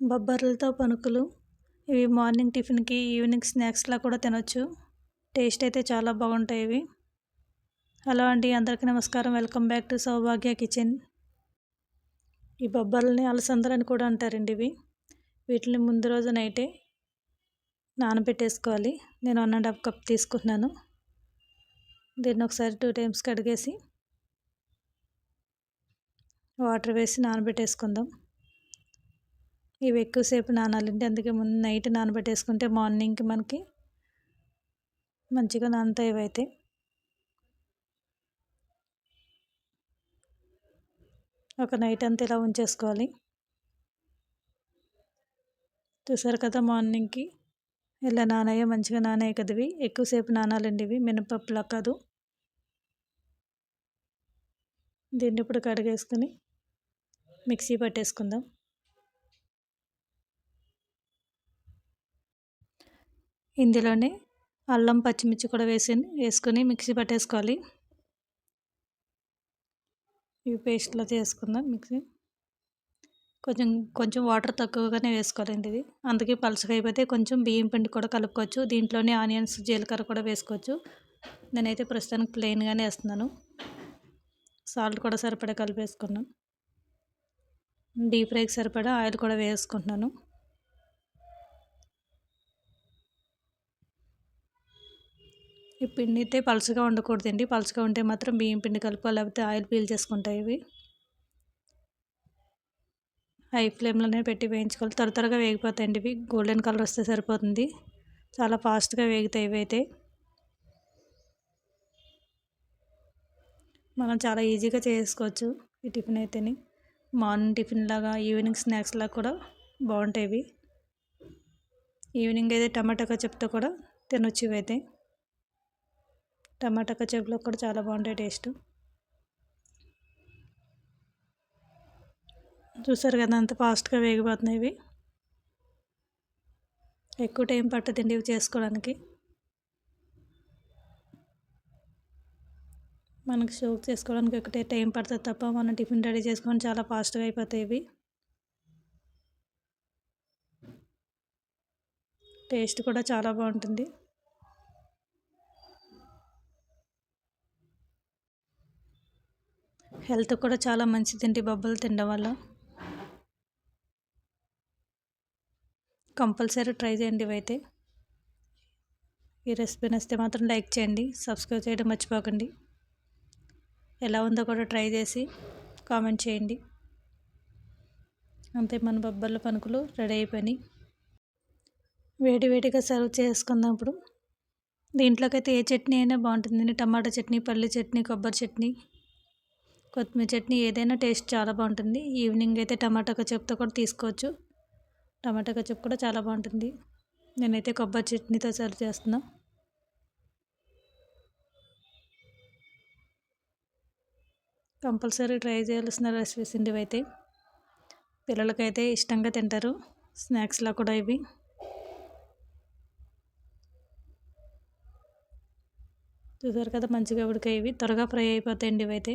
బొబ్బర్లతో పనుకులు. ఇవి మార్నింగ్ టిఫిన్కి ఈవినింగ్ స్నాక్స్లా కూడా తినొచ్చు. టేస్ట్ అయితే చాలా బాగుంటాయి ఇవి. హలో అండి అందరికీ నమస్కారం. Welcome back to Saubhagya kitchen. ఈ బొబ్బర్లని అలసందరని కూడా అంటారండి ఇవి. వీటిని ముందు రోజు నైటే నానబెట్టేసుకోవాలి. నేను వన్ అండ్ హాఫ్ కప్ తీసుకుంటున్నాను. దీన్ని ఒకసారి టూ టైమ్స్ కడిగేసి వాటర్ వేసి నానబెట్టేసుకుందాం. ఇవి ఎక్కువసేపు నానాలంటే అందుకే ముందు నైట్ నానబెట్టేసుకుంటే మార్నింగ్కి మనకి మంచిగా నానుతాయి ఇవైతే ఒక నైట్ అంతా ఇలా ఉంచేసుకోవాలి. చూసారు కదా మార్నింగ్కి ఇలా నానయ్య మంచిగా నానాయి కదవి ఎక్కువసేపు నానాలండి ఇవి. మినపప్పులా కాదు. దీన్ని ఇప్పుడు కడిగేసుకొని మిక్సీ పట్టేసుకుందాం. ఇందులోనే అల్లం పచ్చిమిర్చి కూడా వేసి వేసుకొని మిక్సీ పట్టేసుకోవాలి. ఇవి పేస్ట్లో చేసుకుందాం మిక్సీ. కొంచెం కొంచెం వాటర్ తక్కువగానే వేసుకోవాలండి ఇది అందుకే పలుచగా అయిపోతే కొంచెం బియ్యం పిండి కూడా కలుపుకోవచ్చు. దీంట్లోనే ఆనియన్స్ జీలకర్ర కూడా వేసుకోవచ్చు. నేనైతే ప్రస్తుతానికి ప్లెయిన్గానే వేస్తున్నాను. సాల్ట్ కూడా సరిపడా కలిపేసుకున్నాను. డీప్ ఫ్రైకి సరిపడా ఆయిల్ కూడా వేసుకుంటున్నాను. ఈ పిండి అయితే పలుచగా ఉండకూడదండి. పలుచగా ఉంటే మాత్రం బియ్యం పిండి కలుపు లేకపోతే ఆయిల్ పీల్ చేసుకుంటాయి ఇవి. హై ఫ్లేమ్లోనే పెట్టి వేయించుకోవాలి. త్వర త్వరగా వేగిపోతాయండి ఇవి. గోల్డెన్ కలర్ వస్తే సరిపోతుంది. చాలా ఫాస్ట్గా వేగుతాయి ఇవి అయితే. మనం చాలా ఈజీగా చేసుకోవచ్చు ఈ టిఫిన్ అయితేని. మార్నింగ్ టిఫిన్ లాగా ఈవినింగ్ స్నాక్స్ లాగా కూడా బాగుంటాయి ఇవి. ఈవినింగ్ అయితే టమాటా చెప్తే కూడా తినొచ్చు ఇవైతే. టమాటా కచప్లో కూడా చాలా బాగుంటాయి టేస్ట్. చూసారు కదా అంత ఫాస్ట్గా వేగిపోతున్నాయి ఇవి. ఎక్కువ టైం పట్టదండి ఇవి చేసుకోవడానికి. మనకి షోక్ చేసుకోవడానికి ఒకటే టైం పడుతుంది తప్ప మనం టిఫిన్ రెడీ చేసుకొని చాలా ఫాస్ట్గా అయిపోతాయి ఇవి. టేస్ట్ కూడా చాలా బాగుంటుంది. హెల్త్ కూడా చాలా మంచిదండి బొబ్బలు తినడం వల్ల. కంపల్సరీ ట్రై చేయండి ఇవైతే. ఈ రెసిపీ నచ్చితే మాత్రం లైక్ చేయండి సబ్స్క్రైబ్ చేయడం మర్చిపోకండి. ఎలా ఉందో కూడా ట్రై చేసి కామెంట్ చేయండి. అంతే మన బొబ్బర్ల పనుకులు రెడీ అయిపోయినాయి. వేడివేడిగా సర్వ్ చేసుకుందాం ఇప్పుడు. దీంట్లోకి అయితే ఏ చట్నీ అయినా బాగుంటుందండి టమాటా చట్నీ పల్లి చట్నీ కొబ్బరి చట్నీ. కొత్తిమీర చట్నీ ఏదైనా టేస్ట్ చాలా బాగుంటుంది. ఈవినింగ్ అయితే టమాటా కచప్తో కూడా తీసుకోవచ్చు. టమాటా కచప్ కూడా చాలా బాగుంటుంది. నేనైతే కొబ్బరి చట్నీతో సర్వ్ చేస్తున్నా. కంపల్సరీ ట్రై చేయాల్సిన రెసిపీస్ అండి ఇవైతే పిల్లలకైతే ఇష్టంగా తింటారు. స్నాక్స్లో కూడా ఇవి. చూసారు కదా మంచిగా ఉడికాయి ఇవి. త్వరగా ఫ్రై అయిపోతాయండి ఇవైతే